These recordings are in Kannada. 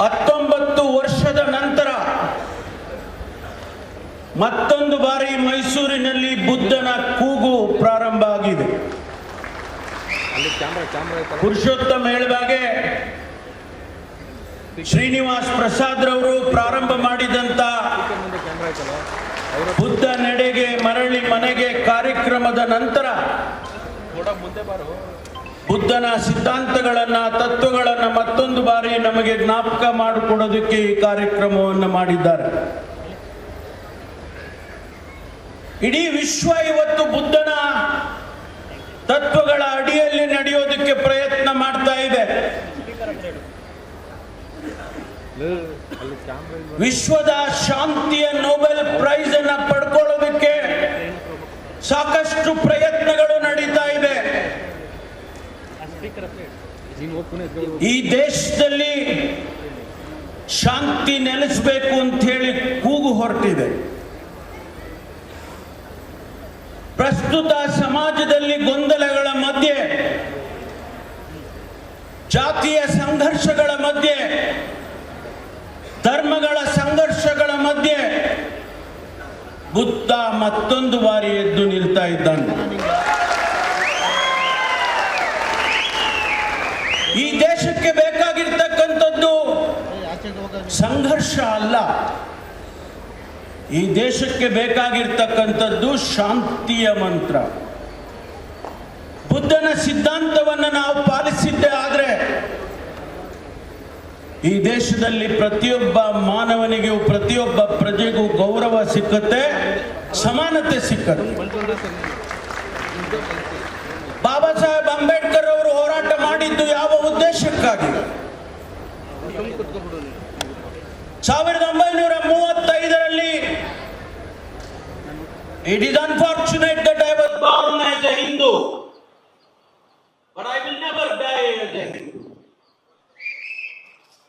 ಹತ್ತೊಂಬತ್ತು ವರ್ಷದ ನಂತರ ಮತ್ತೊಂದು ಬಾರಿ ಮೈಸೂರಿನಲ್ಲಿ ಬುದ್ಧನ ಕೂಗು ಪ್ರಾರಂಭ ಆಗಿದೆ. ಪುರುಷೋತ್ತಮ ಹೇಳಿದಾಗೆ ಶ್ರೀನಿವಾಸ್ ಪ್ರಸಾದ್ ರವರು ಪ್ರಾರಂಭ ಮಾಡಿದಂತ ಬುದ್ಧ ನಡೆಗೆ, ಮರಳಿ ಮನೆಗೆ ಕಾರ್ಯಕ್ರಮದ ನಂತರ ಬುದ್ಧನ ಸಿದ್ಧಾಂತಗಳನ್ನ, ತತ್ವಗಳನ್ನ ಮತ್ತೊಂದು ಬಾರಿ ನಮಗೆ ಜ್ಞಾಪಕ ಮಾಡಿಕೊಡೋದಕ್ಕೆ ಈ ಕಾರ್ಯಕ್ರಮವನ್ನು ಮಾಡಿದ್ದಾರೆ. ಇಡೀ ವಿಶ್ವ ಇವತ್ತು ಬುದ್ಧನ ತತ್ವಗಳ ಅಡಿಯಲ್ಲಿ ನಡೆಯೋದಕ್ಕೆ ಪ್ರಯತ್ನ ಮಾಡ್ತಾ ಇದೆ. ವಿಶ್ವದ ಶಾಂತಿಯ ನೊಬೆಲ್ ಪ್ರೈಸ್ ಅನ್ನ ಪಡ್ಕೊಳ್ಳೋದಕ್ಕೆ ಸಾಕಷ್ಟು ಪ್ರಯತ್ನಗಳು ನಡೀತಾ ಇದೆ ನೀನು ಹೋಗಿ ಪುನಃ ಎದ್ಕೊಂಡು ಈ ದೇಶದಲ್ಲಿ ಶಾಂತಿ ನೆಲೆಸಬೇಕು ಅಂತ ಹೇಳಿ ಕೂಗು ಹೊರಟಿದೆ. ಪ್ರಸ್ತುತ ಸಮಾಜದಲ್ಲಿ ಗೊಂದಲಗಳ ಮಧ್ಯೆ, ಜಾತಿಯ ಸಂಘರ್ಷಗಳ ಮಧ್ಯೆ, ಧರ್ಮಗಳ ಸಂಘರ್ಷಗಳ ಮಧ್ಯೆ ಬುದ್ಧ ಮತ್ತೊಂದು ಬಾರಿ ಎದ್ದು ನಿಲ್ತಾ ಇದ್ದಾನೆ. ದೇಶಕ್ಕೆ ಬೇಕಾಗಿರ್ತಕ್ಕಂಥದ್ದು ಸಂಘರ್ಷ ಅಲ್ಲ. ಈ ದೇಶಕ್ಕೆ ಬೇಕಾಗಿರ್ತಕ್ಕಂಥದ್ದು ಶಾಂತಿಯ ಮಂತ್ರ. ಬುದ್ಧನ ಸಿದ್ಧಾಂತವನ್ನು ನಾವು ಪಾಲಿಸಿದ್ದೆ ಆದರೆ ಈ ದೇಶದಲ್ಲಿ ಪ್ರತಿಯೊಬ್ಬ ಮಾನವನಿಗೂ, ಪ್ರತಿಯೊಬ್ಬ ಪ್ರಜೆಗೂ ಗೌರವ ಸಿಕ್ಕತ್ತೆ, ಸಮಾನತೆ ಸಿಕ್ಕತ್ತೆ. ಬಾಬಾ ಉದ್ದೇಶಕ್ಕಾಗಿ ಸಾವಿರದ ಒಂಬೈನೂರ ಮೂವತ್ತೈದರಲ್ಲಿ it is unfortunate that I was born as a Hindu but I will never die as a Hindu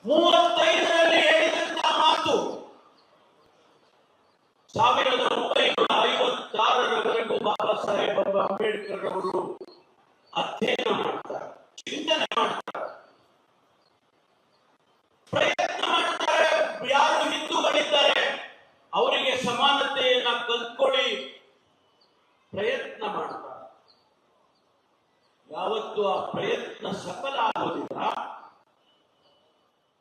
ಮೂವತ್ತೈದರಲ್ಲಿ ಹೇಳಿದಂತ ಮಾತು ಸಾವಿರದ ಒಂಬೈನೂರ ಐವತ್ತಾರರವರೆಗೂ ಬಾಬಾ ಸಾಹೇಬ್ ಅಂಬೇಡ್ಕರ್ ಅವರು ಅಧ್ಯಯನ ಮಾಡ್ತಾರೆ ಚಿಂತನೆ ಮಾಡ್ತಾರೆ ಪ್ರಯತ್ನ ಮಾಡ್ತಾರೆ ಯಾರು ಹಿಂದೂಗಳಿದ್ದಾರೆ ಅವರಿಗೆ ಸಮಾನತೆಯನ್ನ ಕಲ್ತ್ಕೊಳ್ಳಿ ಪ್ರಯತ್ನ ಮಾಡ್ತಾರೆ. ಯಾವತ್ತು ಆ ಪ್ರಯತ್ನ ಸಫಲ ಆಗೋದಿಲ್ಲ.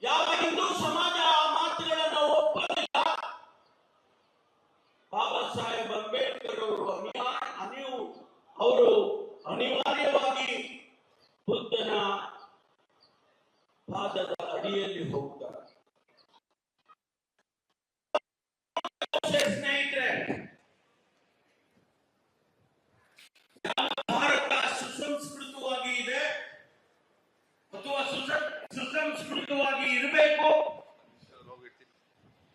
ಯಾವ ಹಿಂದೂ ಸಮಾಜ ಆ ಮಾತುಗಳನ್ನು ಒಪ್ಪಲಿಲ್ಲ. ಬಾಬಾ ಸಾಹೇಬ್ ಅಂಬೇಡ್ಕರ್ ಅವರು ಅನಿವಾರ್ಯ, ಅನಿವು, ಅವರು ಅನಿವಾರ್ಯವಾಗಿ ಬುದ್ಧನ ಪಾದದ ಅಡಿಯಲ್ಲಿ ಹೋಗ್ತಾರೆ ಸ್ನೇಹಿತರೆ ಭಾರತ ಸುಸಂಸ್ಕೃತವಾಗಿ ಇದೆ ಅಥವಾ ಸುಸ- ಸುಸಂಸ್ಕೃತವಾಗಿ ಇರಬೇಕು.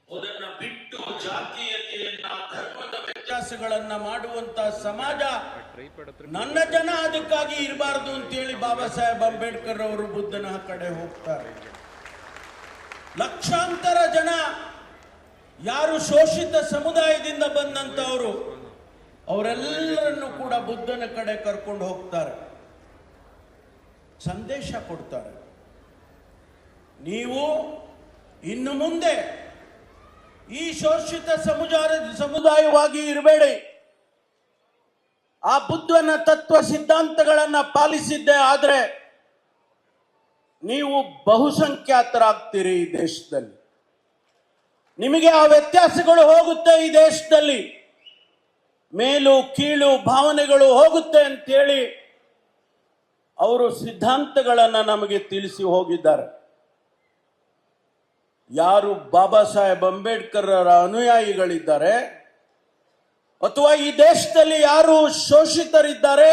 ಅದನ್ನ ಬಿಟ್ಟು ಜಾತೀಯತೆಯನ್ನ ಧರ್ಮದ ವ್ಯತ್ಯಾಸಗಳನ್ನ ಮಾಡುವಂತ ಸಮಾಜ ನನ್ನ ಜನ ಅದಕ್ಕಾಗಿ ಇರಬಾರ್ದು ಅಂತೇಳಿ ಬಾಬಾ ಸಾಹೇಬ್ ಅಂಬೇಡ್ಕರ್ ಅವರು ಬುದ್ಧನ ಕಡೆ ಹೋಗ್ತಾರೆ. ಲಕ್ಷಾಂತರ ಜನ ಯಾರು ಶೋಷಿತ ಸಮುದಾಯದಿಂದ ಬಂದಂತವರು ಅವರೆಲ್ಲರನ್ನು ಕೂಡ ಬುದ್ಧನ ಕಡೆ ಕರ್ಕೊಂಡು ಹೋಗ್ತಾರೆ. ಸಂದೇಶ ಕೊಡ್ತಾರೆ. ನೀವು ಇನ್ನು ಮುಂದೆ ಈ ಶೋಷಿತ ಸಮುದಾಯ ಸಮುದಾಯವಾಗಿ ಇರಬೇಡಿ. ಆ ಬುದ್ಧನ ತತ್ವ ಸಿದ್ಧಾಂತಗಳನ್ನ ಪಾಲಿಸಿದ್ದೆ ಆದ್ರೆ ನೀವು ಬಹುಸಂಖ್ಯಾತರಾಗ್ತೀರಿ ಈ ದೇಶದಲ್ಲಿ. ನಿಮಗೆ ಆ ವ್ಯತ್ಯಾಸಗಳು ಹೋಗುತ್ತೆ ಈ ದೇಶದಲ್ಲಿ. ಮೇಲು, ಕೀಳು, ಭಾವನೆಗಳು ಹೋಗುತ್ತೆ ಅಂತೇಳಿ ಅವರು ಸಿದ್ಧಾಂತಗಳನ್ನ ನಮಗೆ ತಿಳಿಸಿ ಹೋಗಿದ್ದಾರೆ. ಯಾರು ಬಾಬಾ ಸಾಹೇಬ್ ಅಂಬೇಡ್ಕರ್ ಅವರ ಅನುಯಾಯಿಗಳಿದ್ದಾರೆ, ಅಥವಾ ಈ ದೇಶದಲ್ಲಿ ಯಾರು ಶೋಷಿತರಿದ್ದಾರೆ,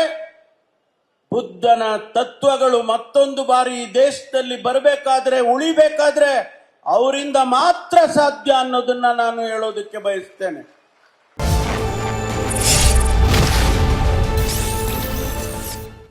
ಬುದ್ಧನ ತತ್ವಗಳು ಮತ್ತೊಂದು ಬಾರಿ ಈ ದೇಶದಲ್ಲಿ ಬರಬೇಕಾದ್ರೆ, ಉಳಿಬೇಕಾದ್ರೆ ಅವರಿಂದ ಮಾತ್ರ ಸಾಧ್ಯ ಅನ್ನೋದನ್ನ ನಾನು ಹೇಳೋದಕ್ಕೆ ಬಯಸ್ತೇನೆ.